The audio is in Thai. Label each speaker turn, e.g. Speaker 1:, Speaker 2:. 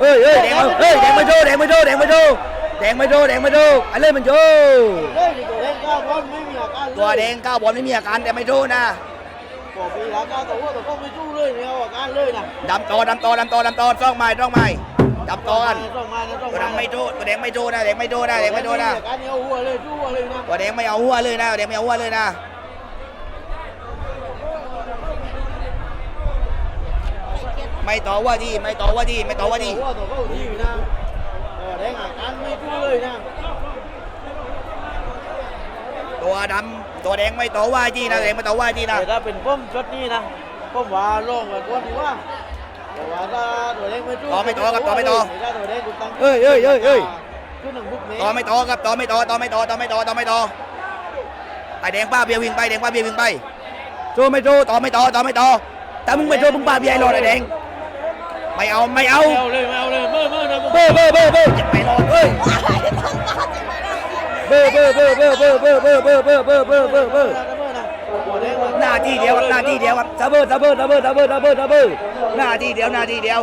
Speaker 1: เฮ้ยเฮ้ยแดงมาเฮ้ยแดงมาโชว์แดงมาโชว์แดงมาโชว์แดงมาโชว์แดงมาโชว์อันเล่นมันโชว์
Speaker 2: เลยดิตัวแดงก้าวบอลไม่มีอาการเลย
Speaker 1: ตัวแดงก้าวบอลไม่มีอาการแต่ไม่โชว์นะ
Speaker 2: บอกปีหลังก้าวตัวตัวก็ไม่สู้เลยม่เอาการเลยนะ
Speaker 1: ดำต่อดำต่อดำต่อดำต่อต้องไม้ต้องไม้ดำต่อกัน
Speaker 2: ต้องมานะต้อง
Speaker 1: ตัว
Speaker 2: มา
Speaker 1: ดำไม่โชว์ตัวแดงไม่โชว์นะแดงไม่โดนะแดงไม่โชว์นะ
Speaker 2: อาการนี้เอาหัวเลยสู้เลยนะ
Speaker 1: ตัวแดงไม่เอาหัวเลยนะตัวแดงไม่เอาหัวเลยนะ ไม่ต่อว่าดีไม่ต่อว่าดีไม่ต่อว่าดี
Speaker 2: หัวตัวก็ดีนะตัวแดงอาการไม่สู้เลยนะ
Speaker 1: ตัวดำตัวแดงไม่ต่อว่าดีนะแดงไม่ต่อว่าดีนะ
Speaker 2: แต่ถ้าเป็นป้อมชุดนี้นะป้อมว่าลงกับตัวที่ว่าแต่ว่าถ้าตัวแดงไม่สู้ถ้าตัวแดงกูตั้งขึ้นหนึ่งบุกเม
Speaker 1: ต่อไม่ต่อครับต่อไม่ต่อต่อไม่ต่อต่อไม่ต่อต่อไม่ต่อไอแดงป้าเบียร์วิ่งไปแดงป้าเบียร์วิ่งไปโจไม่โจต่อไม่ต่อต่อไม่ต่อถ้ามึงไม่โจมึงป้าเบียร์ไอ้รอดไอแดง ไม่เอาไม่เอา
Speaker 2: ไม่เอาเลยไม่เอาเลยเมื่อเมื่อนะ
Speaker 1: เบ้อเบ้อเบ้อเบ้อจะไปรอดเอ้ยเบ้อเบ้อเบ้อเบ้อเบ้อเบ้อเบ้อเบ้อเบ้อเบ้อเบ้อเบ้อเบ้อหน้าที่เดียวครับหน้าที่เดียวครับซาเบอร์ซาเบอร์ซาเบอร์ซาเบอร์ซาเบอร์ซาเบอร์หน้าที่เดียวหน้าที่เดียว